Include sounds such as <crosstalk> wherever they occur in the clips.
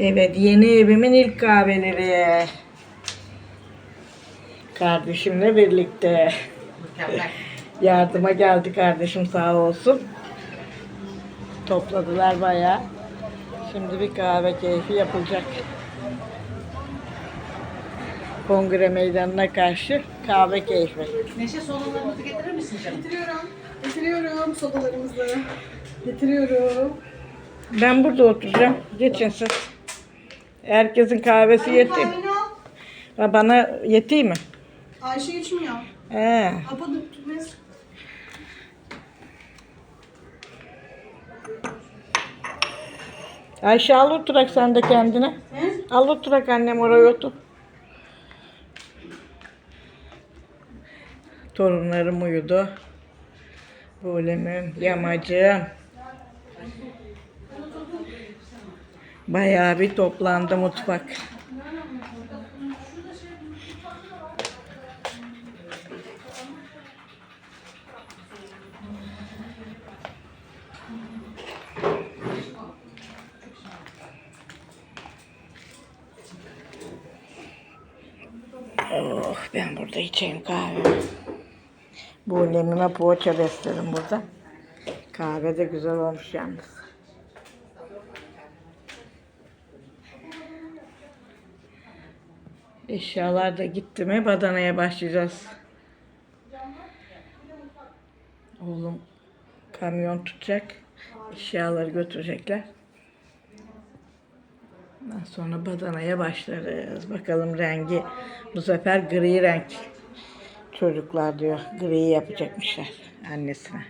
Evet, yeni evimin ilk kahveleri. Kardeşimle birlikte. <laughs> Yardıma geldi kardeşim sağ olsun. Topladılar bayağı. Şimdi bir kahve keyfi yapılacak. Kongre meydanına karşı kahve keyfi. Neşe sodalarımızı getirir misin canım? Getiriyorum. Getiriyorum sodalarımızı. Getiriyorum. Ben burada oturacağım. Geçin siz. Herkesin kahvesi yetti. Kahveni al. Ha, Bana yetiyor mi? Ayşe içmiyor. He. Apa. Ayşe al oturak sen de kendine. He? Al oturak annem oraya otur. Torunlarım uyudu. Bulemim, yamacım. Bayağı bir toplandı mutfak. Oh ben burada içeyim kahve. Bu lemime poğaça besledim burada. Kahve de güzel olmuş yalnız. Eşyalar da gitti mi badanaya başlayacağız. Oğlum kamyon tutacak. Eşyaları götürecekler. Ondan sonra badanaya başlarız. Bakalım rengi bu sefer gri renk. Çocuklar diyor gri yapacakmışlar annesine.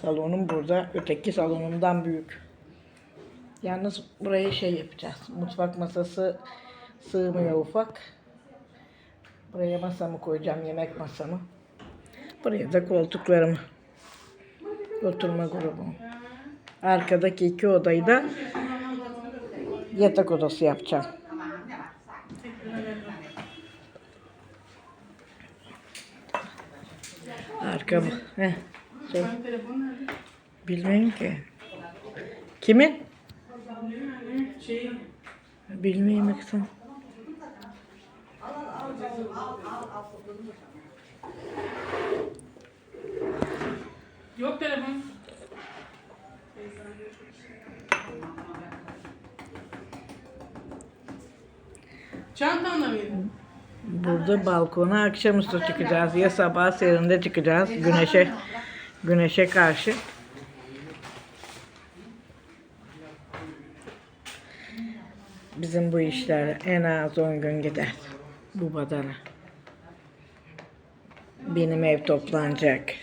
Salonum burada. Öteki salonumdan büyük. Yalnız buraya şey yapacağız. Mutfak masası sığmıyor ufak. Buraya masamı koyacağım. Yemek masamı. Buraya da koltuklarımı. Oturma grubumu. Arkadaki iki odayı da yatak odası yapacağım. Arka bu. Heh, şey. Bilmiyorum ki. Kimin? Bilmiyorum kızım. Yok telefon. Çantanla mıydın? Burada balkona akşamüstü çıkacağız. Ya sabah serinde çıkacağız. Güneşe güneşe karşı. Bizim bu işler en az 10 gün gider. Bu badana. Benim ev toplanacak.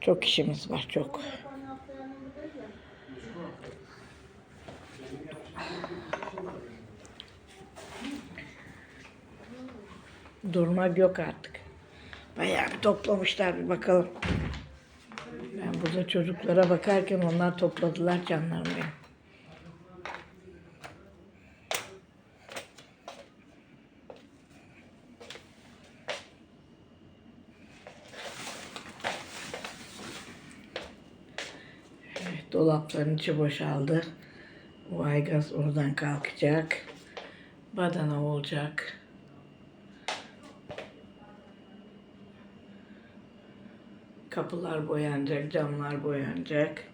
Çok işimiz var çok. Durmak yok artık. Bayağı bir toplamışlar bir bakalım. Ben burada çocuklara bakarken onlar topladılar canlarım benim. Evet, dolapların içi boşaldı. O aygaz oradan kalkacak. Badana olacak. Kapılar boyanacak, camlar boyanacak.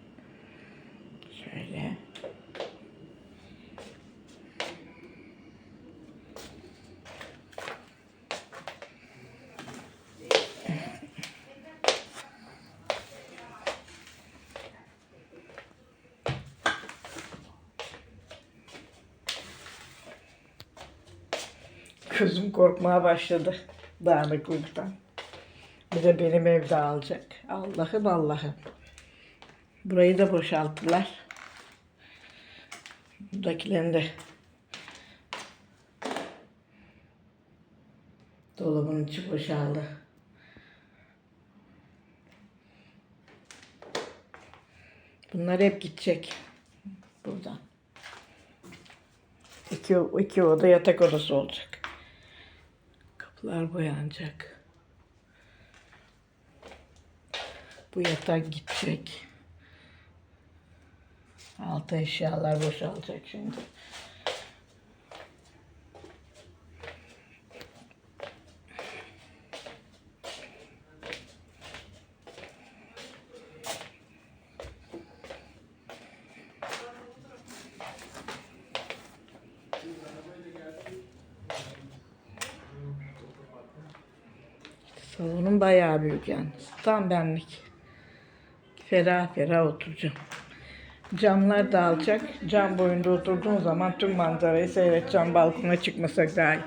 Kızım korkmaya başladı dağınıklıktan. Bir de benim ev dağılacak. Allah'ım Allah'ım. Burayı da boşalttılar. Buradakilerin de dolabın içi boşaldı. Bunlar hep gidecek buradan. İki, iki oda yatak odası olacak. Kapılar boyanacak. Bu yatak gidecek. Altı eşyalar boşalacak şimdi. Salonum bayağı büyük yalnız. Tam benlik. Ferah ferah oturacağım. Camlar dağılacak. Cam boyunda oturduğun zaman tüm manzarayı seyredeceğim. Balkona çıkmasak daha iyi.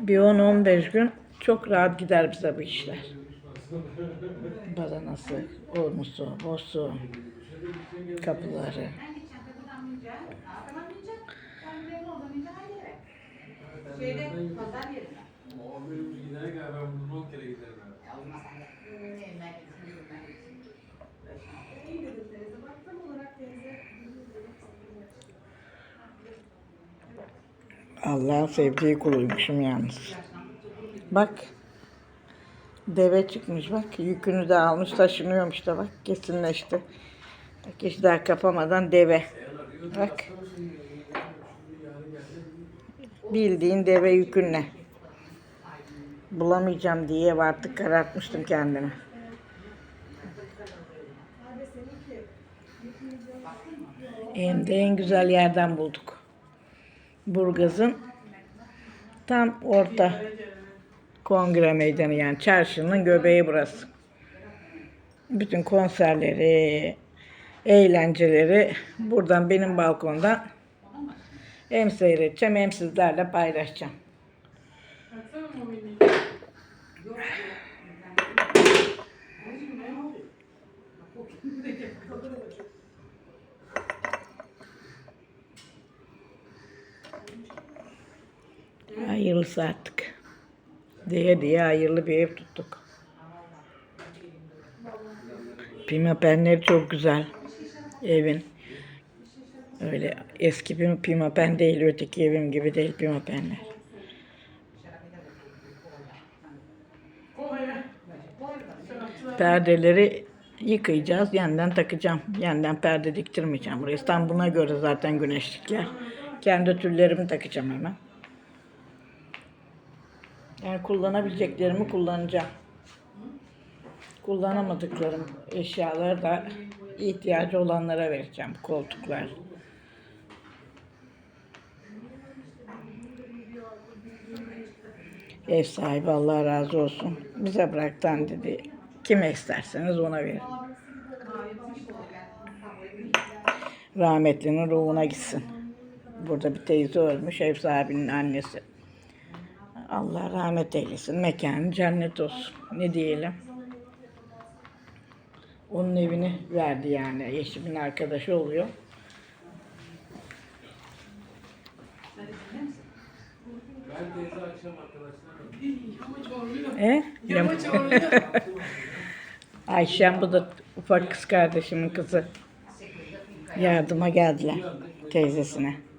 Bir 10-15 gün çok rahat gider bize bu işler. Badanası, olmusu, bosu, kapıları. Şeyde pazar yerine. O benim kadar ben bunu 10 kere giderim. İyi dedim teyze. Bak tam olarak teyze. Allah'ın sevdiği kuluymuşum yalnız. Bak. Deve çıkmış bak. Yükünü de almış taşınıyormuş da bak. Kesinleşti. Bak hiç daha kapamadan deve. Bak. Bildiğin deve yükünle. Bulamayacağım diye artık karartmıştım kendimi. Hem de en güzel yerden bulduk. Burgaz'ın tam orta kongre meydanı yani çarşının göbeği burası. Bütün konserleri, eğlenceleri buradan benim balkondan hem seyredeceğim hem sizlerle paylaşacağım. <laughs> Hayırlısı artık. Diye diye hayırlı bir ev tuttuk. Pimapenleri çok güzel. Evin. Öyle eski bir pimapen değil, öteki evim gibi değil. Kolaya. Şarapçılar. Perdeleri yıkayacağız, yeniden takacağım. Yeniden perde diktirmeyeceğim. Burası tam buna göre zaten güneşlikler. Kendi tüllerimi takacağım hemen. Yani kullanabileceklerimi kullanacağım. Kullanamadıklarım eşyaları da ihtiyacı olanlara vereceğim. Koltuklar. Ev sahibi Allah razı olsun. Bize bıraktan dedi. Kime isterseniz ona verin. Rahmetlinin ruhuna gitsin. Burada bir teyze ölmüş, ev sahibinin annesi. Allah rahmet eylesin, mekanı cennet olsun. Ne diyelim? Onun evini verdi yani, eşimin arkadaşı oluyor. E? <laughs> Ayşem bu da ufak kız kardeşimin kızı. Yardıma geldiler teyzesine.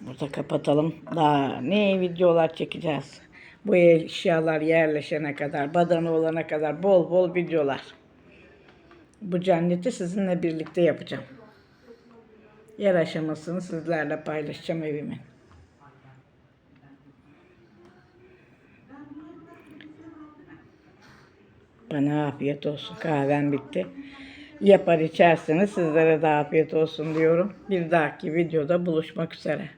Burada kapatalım. Daha ne videolar çekeceğiz. Bu eşyalar yerleşene kadar, badana olana kadar bol bol videolar. Bu cenneti sizinle birlikte yapacağım. Yer aşamasını sizlerle paylaşacağım evimin. Bana afiyet olsun. Kahvem bitti. Yapar içerseniz sizlere de afiyet olsun diyorum. Bir dahaki videoda buluşmak üzere.